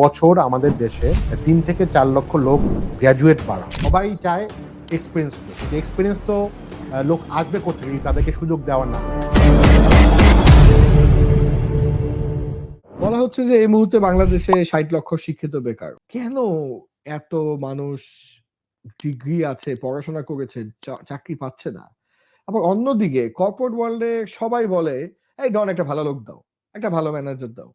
বছর আমাদের দেশে তিন থেকে চার লক্ষ লোক গ্র্যাজুয়েট বাড়া সবাই চায় এক্সপিরিয়েন্স এক্সপিরিয়েন্স তো লোক আসবে করতে তাদেরকে সুযোগ দেওয়া না। বলা হচ্ছে যে এই মুহূর্তে বাংলাদেশে ষাট লক্ষ শিক্ষিত বেকার। কেন এত মানুষ ডিগ্রি আছে, পড়াশোনা করেছে চাকরি পাচ্ছে না? আবার অন্যদিকে কর্পোরেট ওয়ার্ল্ডে সবাই বলে, এই ডন একটা ভালো লোক দাও, একটা ভালো ম্যানেজার দাও।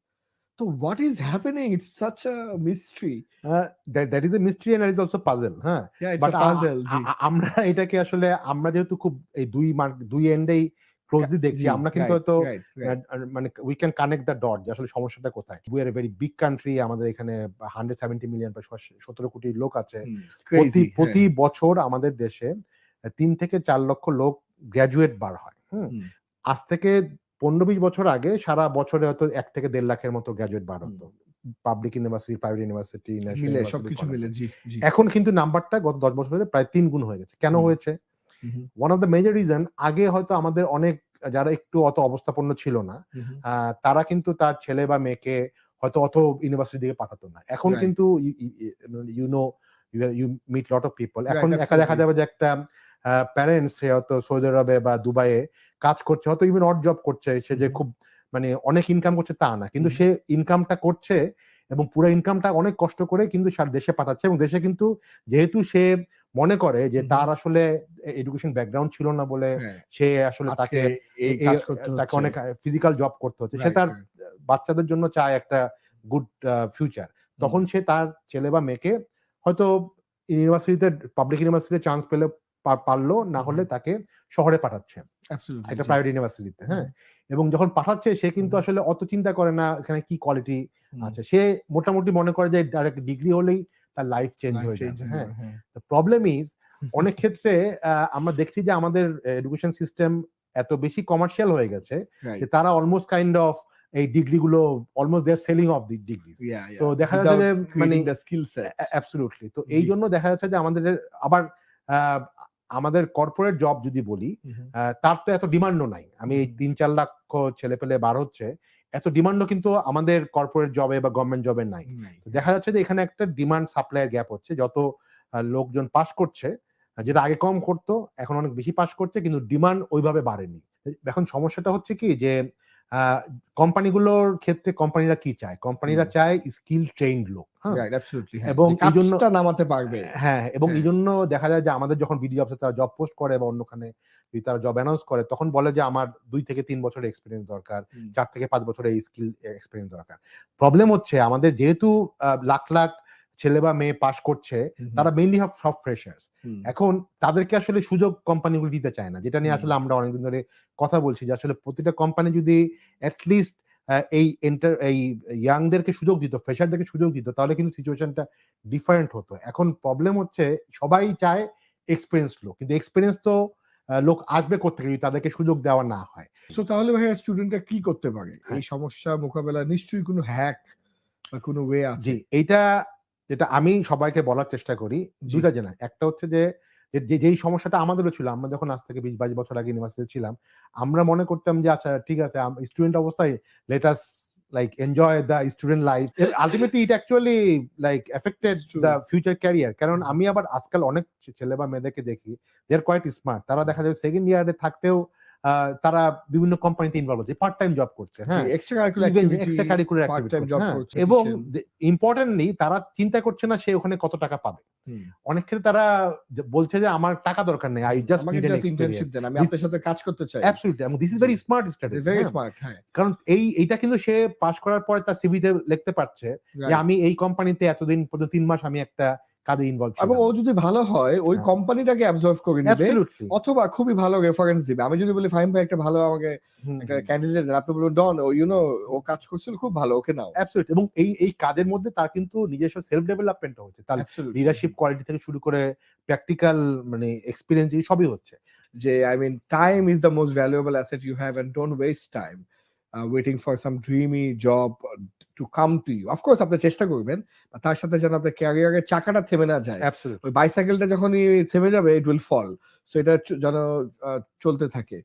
তো what is happening it's such a mystery that is a mystery and is also puzzle হ্যাঁ? It's but a puzzle ji. আমরা এটাকে আসলে আমরা যেহেতু খুব এই দুই মার্ক দুই এন্ডেই ক্লোজলি দেখছি আমরা কিন্তু হয়তো মানে we can connect the dot যে আসলে সমস্যাটা কোথায়। We are very big country আমাদের এখানে হান্ড্রেড সেভেন্টি মিলিয়ন বা সতেরো কোটি লোক আছে। হুম, প্রতি বছর আমাদের দেশে তিন থেকে চার লক্ষ লোক গ্র্যাজুয়েট বার হয় হুম? হুম। আজ থেকে পনেরো বিশ বছর আগে সারা বছরে হয়তো এক থেকে দেড় লাখের মতো গ্র্যাজুয়েট বার হতো। পাবলিক ইউনিভার্সিটি প্রাইভেট ইউনিভার্সিটি সবকিছু মিলে এখন কিন্তু নাম্বারটা গত দশ বছরে প্রায় তিন গুণ হয়ে গেছে। কেন হয়েছে? One of the major reason আগে হয়তো আমাদের অনেক যারা একটু অত অবস্থাপন্ন ছিল না তারা কিন্তু তার ছেলে বা মেয়েকে হয়তো অত ইউনিভার্সিটি দিকে পাঠাতো না। এখন কিন্তু you know you meet lot of people এখন একা দেখা যাবে যে একটা প্যারেন্টস সে হয়তো সৌদি আরবে বা দুবাইয়ে কাজ করছে হয়তো ইভেন অড জব করছে সে যে খুব মানে অনেক ইনকাম করছে তা না। কিন্তু। সে ইনকামটা করছে এবং পুরো ইনকামটা অনেক কষ্ট করে কিন্তু সার দেশে পাঠাচ্ছে এবং দেশে কিন্তু যেহেতু সে মনে করে যে তার আসলে এডুকেশন ব্যাকগ্রাউন্ড ছিল না বলে হ্যাঁ, সে আসলে তাকে তাকে অনেক ফিজিক্যাল জব করতে হচ্ছে। সে তার বাচ্চাদের জন্য চায় একটা গুড ফিউচার তখন সে তার ছেলে বা মেয়েকে হয়তো ইউনিভার্সিটিতে পাবলিক ইউনিভার্সিটিতে চান্স পেলে পারল না হলে তাকে শহরে পাঠাচ্ছে। একটা প্রাইভেট ইউনিভার্সিটিতে হ্যাঁ? এবং যখন পাঠাচ্ছে সে কিন্তু আসলে অত চিন্তা করে না এখানে কি কোয়ালিটি আছে। সে মোটামুটি মনে করে যে ডাইরেক্ট ডিগ্রি হলেই তার লাইফ চেঞ্জ হয়ে যাবে হয়ে হ্যাঁ? হ্যাঁ। প্রবলেম ইজ অনেক ক্ষেত্রে আমরা দেখছি যে আমাদের এডুকেশন সিস্টেম এত বেশি কমার্শিয়াল হয়ে গেছে যে তারা অলমোস্ট কাইন্ড অফ এই ডিগ্রি গুলো almost their selling off the degree. তো দেখা যাচ্ছে যে মানে অ্যাবসলিউটলি তো এই জন্য দেখা যাচ্ছে যে আমাদের আবার আমাদের কর্পোরেট জব যদি বলি তার তো এত ডিমান্ডও নাই। আমি এই তিন চার লক্ষ ছেলে পেলে বার হচ্ছে এত ডিমান্ডও কিন্তু আমাদের কর্পোরেট জবে বা গভর্নমেন্ট জবে নাই। দেখা যাচ্ছে যে এখানে একটা ডিমান্ড সাপ্লাইয়ের গ্যাপ হচ্ছে। যত লোকজন পাস করছে যেটা আগে কম করতো এখন অনেক বেশি পাস করছে কিন্তু ডিমান্ড ওইভাবে বাড়েনি। এখন সমস্যাটা হচ্ছে কি যে কোম্পানিগুলোর ক্ষেত্রে কোম্পানিরা কি চায় কোম্পানিরা। চায় স্কিল ট্রেইনড লোক হ্যাঁ হ্যাঁ। এবং এই জন্য- নামাতে পারবে হ্যাঁ এবং এই হ্যাঁ। জন্য দেখা যায় যে আমাদের যখন বিডি অফিসে তারা জব পোস্ট করে বা অন্যখানে যদি তারা জব অ্যানাউন্স করে তখন বলে যে আমার দুই থেকে তিন বছরের এক্সপিরিয়েন্স দরকার চার থেকে পাঁচ বছরের এই স্কিল এক্সপিরিয়েন্স দরকার প্রবলেম হচ্ছে আমাদের যেহেতু লাখ লাখ ছেলে বা মেয়ে পাশ করছে তারা মেইনলি সব ফ্রেশার্স এখন তাদেরকে আসলে সুযোগ কোম্পানিগুলো দিতে চায় না যেটা নিয়ে আসলে আমরা অনেকদিন ধরে কথা বলছি যে আসলে প্রতিটা কোম্পানি যদি অ্যাটলিস্ট এই এন্টার এই ইয়াংদেরকে সুযোগ দিত ফ্রেশারদেরকে সুযোগ দিত তাহলে কিন্তু সিচুয়েশনটা ডিফারেন্ট হতো। এখন প্রবলেম হচ্ছে সবাই চায় এক্সপিরিয়েন্স লোক কিন্তু এক্সপিরিয়েন্স তো লোক আসবে করতে যদি তাদেরকে সুযোগ দেওয়া না হয়? So তাহলে ভাইয়া স্টুডেন্টরা কি করতে পারে? হ্যাঁ। এই সমস্যা মোকাবেলা নিশ্চয়ই কোনো হ্যাক বা কোনো ওয়ে আছে? জি এইটা যেটা আমি সবাইকে বলার চেষ্টা করি। দুইটা জেনা একটা হচ্ছে যে যে- যেই সমস্যাটা আমাদেরও ছিল আমরা যখন আজ থেকে বিশ বাইশ বছর আগে ইউনিভার্সিটি ছিলাম আমরা মনে করতাম যে আচ্ছা ঠিক আছে স্টুডেন্ট অবস্থায় let us like enjoy the student life ultimately it actually like affected. The future career কারণ। আমি আবার আজকাল অনেক ছেলে বা মেয়েদেরকে দেখি দে আর কোয়াইট স্মার্ট তারা দেখা যাবে সেকেন্ড ইয়ারে থাকতেও তারা বিভিন্ন কোম্পানিতে ইনভলভ হচ্ছে পার্ট টাইম জব করছে হ্যাঁ? এক্সট্রা কারিকুলার করছে, এবং। ইম্পর্টেন্টলি তারা চিন্তা করছে না সে ওখানে কত টাকা পাবে। অনেক ক্ষেত্রে তারা বলছে যে আমার টাকা দরকার নেই I just need just internship then আমি আপনার সাথে কাজ করতে চাই। অ্যাবসলিউটলি এবং this is very smart strategy very smart হ্যাঁ? কারণ এই এইটা কিন্তু সে পাশ করার পরে তার সিভিতে লিখতে পারছে যে আমি এই কোম্পানিতে এতদিন পর্যন্ত তিন মাস আমি একটা কাজে ইনভলভ এবং ও যদি ভালো হয় ওই হ্যাঁ। কোম্পানিটাকে অ্যাবজর্ভ করে নেবে অথবা খুবই ভালো রেফারেন্স দিবে। আমি যদি বলি ফাইম ভাই একটা ভালো আমাকে একটা ক্যান্ডিডেট আপনি বলবেন ডন ও ইউ নো ও কাজ করছিল খুব ভালো ওকে নাও। অ্যাবসলিউট এবং এই এই কাজের মধ্যে তার কিন্তু নিজস্ব সেলফ ডেভেলপমেন্ট হচ্ছে। তার. লিডারশিপ কোয়ালিটি থেকে শুরু করে প্র্যাকটিক্যাল মানে এক্সপিরিয়েন্স সবই হচ্ছে। যে I mean time is the most valuable asset you have and don't waste time waiting for some dreamy job to come to you of course আপনি চেষ্টা করবেন তার সাথে যেন আপনার ক্যারিয়ারের চাকাটা থেমে না যায়। ওই বাইসাইকেলটা যখনই থেমে যাবে ইট উইল ফল সো এটা যেন চলতে থাকে।